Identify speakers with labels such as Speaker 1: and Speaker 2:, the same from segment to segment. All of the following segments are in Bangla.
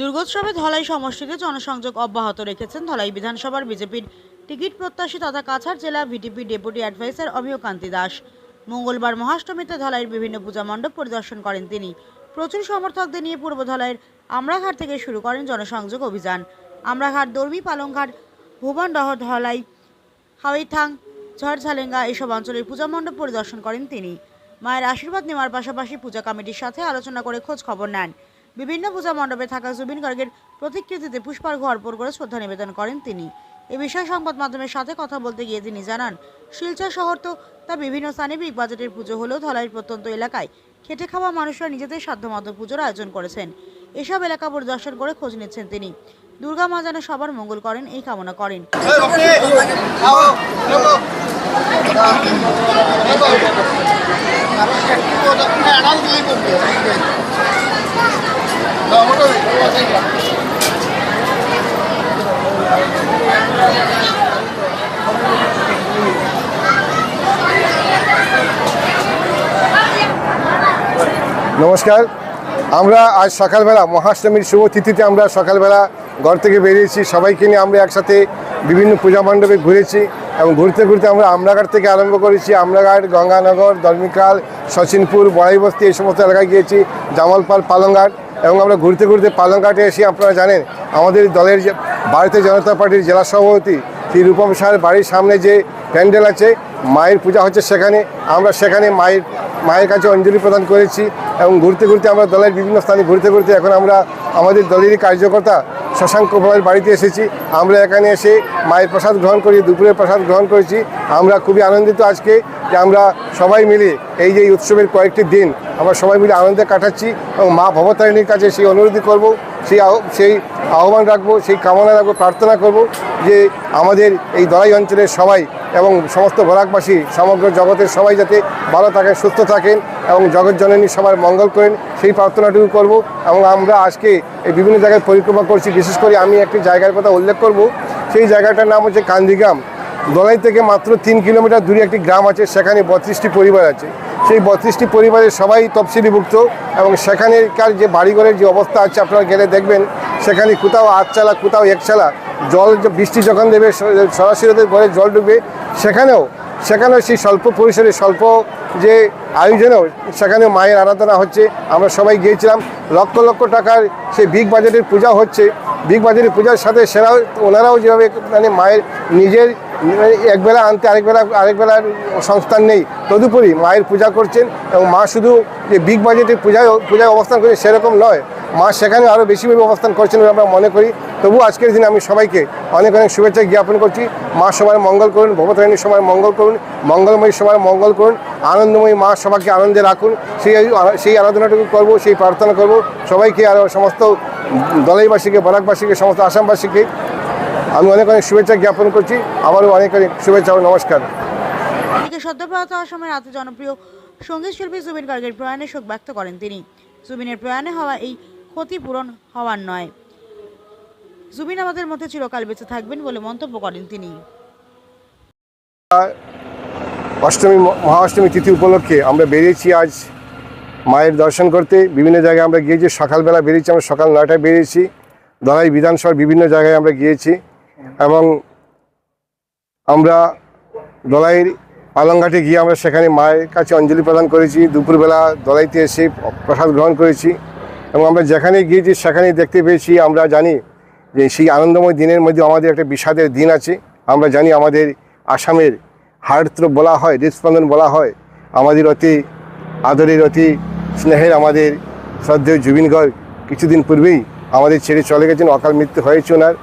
Speaker 1: দুর্গোৎসবে ধলাই সমষ্টিতে জনসংযোগ অব্যাহত রেখেছেন ধলাই বিধানসভার বিজেপির টিকিট প্রত্যাশী তথা কাছাড় জেলা VDP deputy adviser Amiya Kanti Das. মঙ্গলবার মহাষ্টমীতে ধলাইয়ের বিভিন্ন পূজা মণ্ডপ পরিদর্শন করেন তিনি। প্রচুর সমর্থকদের নিয়ে পূর্ব ধলাইয়ের আমরাঘাট থেকে শুরু করেন জনসংযোগ অভিযান। আমরাঘাট দর্বি পালংঘাট, ভুবনডহ, ধলাই, হাওয়াইথাং, ঝড়ঝালেঙ্গা এসব অঞ্চলের পূজা মণ্ডপ পরিদর্শন করেন তিনি। মায়ের আশীর্বাদ নেওয়ার পাশাপাশি পূজা কমিটির সাথে আলোচনা করে খোঁজ খবর নেন। বিভিন্ন পূজা মণ্ডপে থাকা জুবিন গার্গের প্রতিকৃতিতে পুষ্পার্ঘ্য অর্পণ করে শ্রদ্ধা নিবেদন করেন তিনি। এ বিষয়ে সংবাদ মাধ্যমের সাথে কথা বলতে গিয়ে তিনি জানান, শিলচর শহর তো তা বিভিন্ন স্থানে বিগ বাজেটের পুজো হলেও ধলাইয়ের প্রত্যন্ত এলাকায় খেটে খাওয়া মানুষরা নিজেদের সাধ্যমতো পুজোর আয়োজন করেছেন। এসব এলাকা পরিদর্শন করে খোঁজ নিচ্ছেন তিনি। দুর্গা মা যেন সবার মঙ্গল করেন, এই কামনা করেন।
Speaker 2: নমস্কার। আমরা আজ সকালবেলা, মহাষ্টমীর শুভ তিথিতে আমরা সকালবেলা ঘর থেকে বেরিয়েছি। সবাইকে নিয়ে আমরা একসাথে বিভিন্ন পূজা মণ্ডপে ঘুরেছি এবং ঘুরতে ঘুরতে আমরা আমরাঘাট থেকে আরম্ভ করেছি। আমরাঘাট গঙ্গানগর ধর্মিকাল সচিনপুর বড়াইবস্তি এই সমস্ত এলাকায় গিয়েছি, জামালপাল, পালংঘাট এবং আমরা ঘুরতে ঘুরতে পালংঘাটে এসে আপনারা জানেন, আমাদের দলের ভারতীয় জনতা পার্টির জেলা সভাপতি শ্রী রূপম সাহের বাড়ির সামনে যে প্যান্ডেল আছে, মায়ের পূজা হচ্ছে সেখানে। আমরা সেখানে মায়ের মায়ের কাছে অঞ্জলি প্রদান করেছি এবং ঘুরতে ঘুরতে আমরা দলের বিভিন্ন স্থানে ঘুরতে ঘুরতে এখন আমরা আমাদের দলেরই কার্যকর্তা শশাঙ্ক ভাইয়ের বাড়িতে এসেছি। আমরা এখানে এসে মায়ের প্রসাদ গ্রহণ করি, দুপুরের প্রসাদ গ্রহণ করেছি। আমরা খুবই আনন্দিত আজকে যে আমরা সবাই মিলে এই যে উৎসবের কয়েকটি দিন আমরা সবাই মিলে আনন্দে কাটাচ্ছি এবং মা ভবতারিণীর কাছে সেই অনুরোধই করব। সেই সেই আহ্বান রাখব, সেই কামনা রাখব, প্রার্থনা করব যে আমাদের এই দলাই অঞ্চলের সবাই এবং সমস্ত বরাকবাসী সমগ্র জগতের সবাই যাতে ভালো থাকেন সুস্থ থাকেন এবং জগৎ জননী সবার মঙ্গল করেন, সেই প্রার্থনাটুকু করব এবং আমরা আজকে এই বিভিন্ন জায়গায় পরিক্রমা করছি। বিশেষ করে আমি একটি জায়গার কথা উল্লেখ করব। সেই জায়গাটার নাম হচ্ছে কান্দিগ্রাম। দলাই থেকে মাত্র তিন কিলোমিটার দূরে একটি গ্রাম আছে, সেখানে বত্রিশটি পরিবার আছে। সেই বত্রিশটি পরিবারের সবাই তফসিলিভুক্ত এবং সেখানেকার যে বাড়িঘরের যে অবস্থা আছে আপনারা গেলে দেখবেন, সেখানে কোথাও আটচালা কোথাও একচালা জল বৃষ্টি যখন দেবে সরাসরি ঘরে জল ঢুকবে, সেখানেও সেখানেও সেই স্বল্প পরিসরে, স্বল্প যে আয়োজনেও সেখানে মায়ের আরাধনা হচ্ছে, আমরা সবাই গিয়েছিলাম, লক্ষ লক্ষ টাকার সেই বিগ বাজেটের পূজা হচ্ছে, বিগ বাজারের পূজার সাথে সেরাও, ওনারাও যেভাবে মানে মায়ের নিজের একবেলা আনতে আরেকবেলা আরেকবেলার সংস্থান নেই। তদুপরি মায়ের পূজা করছেন এবং মা শুধু যে বিগ বাজেটের পূজায় পূজায় অবস্থান করে সেরকম নয়, মা সেখানে আরও বেশিভাবে অবস্থান করছেন বলে আমরা মনে করি। তবু আজকের দিনে আমি সবাইকে অনেক অনেক শুভেচ্ছা জ্ঞাপন করছি। মা সবার মঙ্গল করুন ভগবতারিণীর সবার মঙ্গল করুন, মঙ্গলময়ী সবার মঙ্গল করুন, আনন্দময়ী মা সবাইকে আনন্দে রাখুন। সেই সেই আরাধনাটুকু করব, সেই প্রার্থনা করব। সবাইকে আরও সমস্ত দলাইবাসীকে বরাকবাসীকে, সমস্ত আসামবাসীকে আমি অনেক অনেক শুভেচ্ছা জ্ঞাপন করছি। আমারও অনেক অনেক শুভেচ্ছা ও নমস্কার।
Speaker 1: এদিকে সদ্যপ্রয়াত অসমের আতি জনপ্রিয় সংগীত শিল্পী জুবিন গার্গের প্রয়াণে শোক ব্যক্ত করেন তিনি। জুবিনের প্রয়াণে হওয়া এই ক্ষতিপূরণ হওয়ার নয়। জুবিন আমাদের মধ্যে চিরকাল বেঁচে থাকবেন বলে মন্তব্য করেন তিনি।
Speaker 2: অষ্টমী মহাষ্টমী তিথি উপলক্ষে আমরা বেরিয়েছি আজ মায়ের দর্শন করতে। বিভিন্ন জায়গায় আমরা গিয়েছি। সকালবেলা বেরিয়েছি আমরা সকাল নয়টায় বেরিয়েছি। দলাই বিধানসভার বিভিন্ন জায়গায় আমরা গিয়েছি। এবং আমরা দলাইয়ের পালংঘাটে গিয়ে আমরা সেখানে মায়ের কাছে অঞ্জলি প্রদান করেছি। দুপুরবেলা দলাইতে এসে প্রসাদ গ্রহণ করেছি এবং আমরা যেখানে গিয়েছি সেখানেই দেখতে পেয়েছি, আমরা জানি যে সেই আনন্দময় দিনের মধ্যে আমাদের একটা বিষাদের দিন আছে। আমরা জানি আমাদের আসামের হার্টথ্রো বলা হয়, হৃদস্পন্দন বলা হয়। আমাদের অতি আদরের, অতি স্নেহের, আমাদের শ্রদ্ধেয় জুবিন গর্গ কিছুদিন পূর্বেই আমাদের ছেড়ে চলে গেছেন। অকাল মৃত্যু হয়েছে ওনার।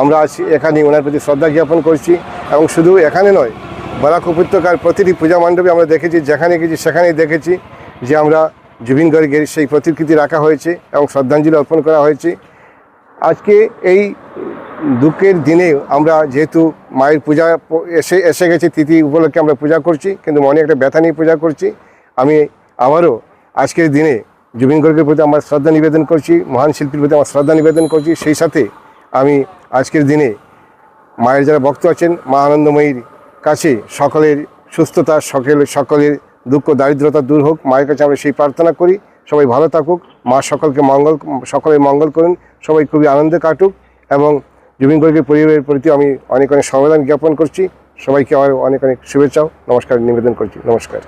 Speaker 2: আমরা আজ এখানে ওনার প্রতি শ্রদ্ধা জ্ঞাপন করছি এবং শুধু এখানে নয়, বরাক উপত্যকার প্রতিটি পূজা মণ্ডপে আমরা দেখেছি, যেখানে গেছি সেখানেই দেখেছি যে আমরা জুবিন গর্গের সেই প্রতিকৃতি রাখা হয়েছে এবং শ্রদ্ধাঞ্জলি অর্পণ করা হয়েছে। আজকে এই দুঃখের দিনে আমরা যেহেতু মায়ের পূজা এসে এসে গেছে, তিথি উপলক্ষে আমরা পূজা করছি, কিন্তু মনে একটা ব্যথা নিয়ে পূজা করছি। আমি আবারও আজকের দিনে জুবিন গর্গের প্রতি আমার শ্রদ্ধা নিবেদন করছি, মহান শিল্পীর প্রতি আমার শ্রদ্ধা নিবেদন করছি। সেই সাথে আমি আজকের দিনে মায়ের যারা ভক্ত আছেন, মা আনন্দময়ীর কাছে সকলের সুস্থতা, সকলের সকলের দুঃখ, দারিদ্রতা দূর হোক, মায়ের কাছে আমরা সেই প্রার্থনা করি। সবাই ভালো থাকুক, মা সকলকে মঙ্গল, সকলের মঙ্গল করুন, সবাই খুবই আনন্দে কাটুক এবং জুবিন গর্গের পরিবারের প্রতি আমি অনেক অনেক সমবেদন জ্ঞাপন করছি। সবাইকে আমার অনেক অনেক শুভেচ্ছা ও নমস্কার, নিবেদন করছি। নমস্কার।